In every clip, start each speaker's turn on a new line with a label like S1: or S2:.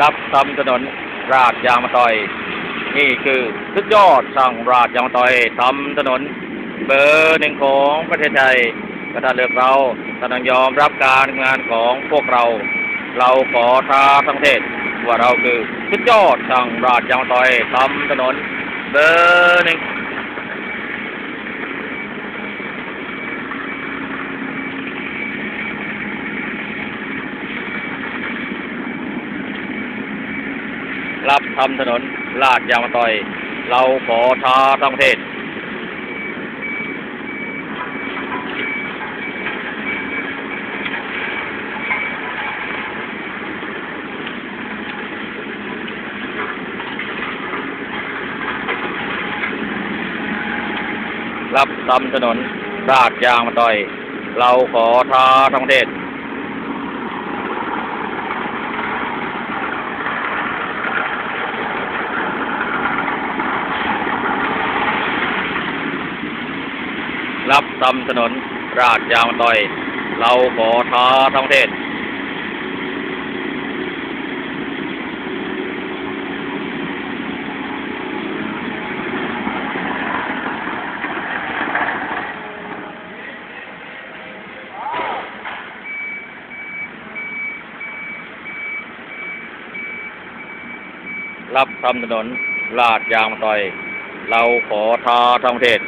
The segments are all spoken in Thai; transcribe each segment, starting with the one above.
S1: ครับทำถนนราดยางมาต่อย นี่คือสุดยอดสร้างราดยางมาต่อยทำถนนเบอร์หนึ่งของประเทศไทยก็ถ้าเลือกเราท่านยอมรับการงานของพวกเรา เราขอท้าทั้งเทศว่าเราคือสุดยอดสร้างราดยางมาต่อยทำถนนเบอร์หนึ่ง รับทำถนนลาดยางมาต่อย เราขอท้าทั้งประเทศรับทำถนนลาดยางมาต่อย เราขอท้าทั้งประเทศ รับทำถนนราดยางต่อย เราขอท้าทั้งประเทศรับทำถนนลาดยางมาต่อย เราขอท้าทั้งประเทศ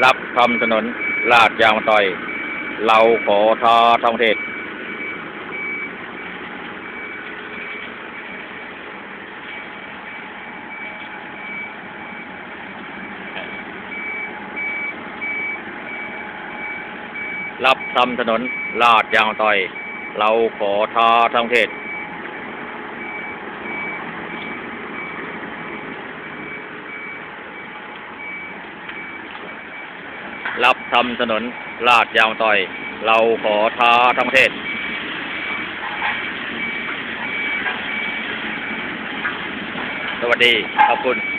S1: รับทำถนนลาดยางมาต่อย เราขอท้าทั้งเทศ รับทำถนนลาดยางมาต่อย เราขอท้าทั้งเทศ รับทำถนนลาดยางต่อย เราขอท้าทั้งประเทศ สวัสดี ขอบคุณ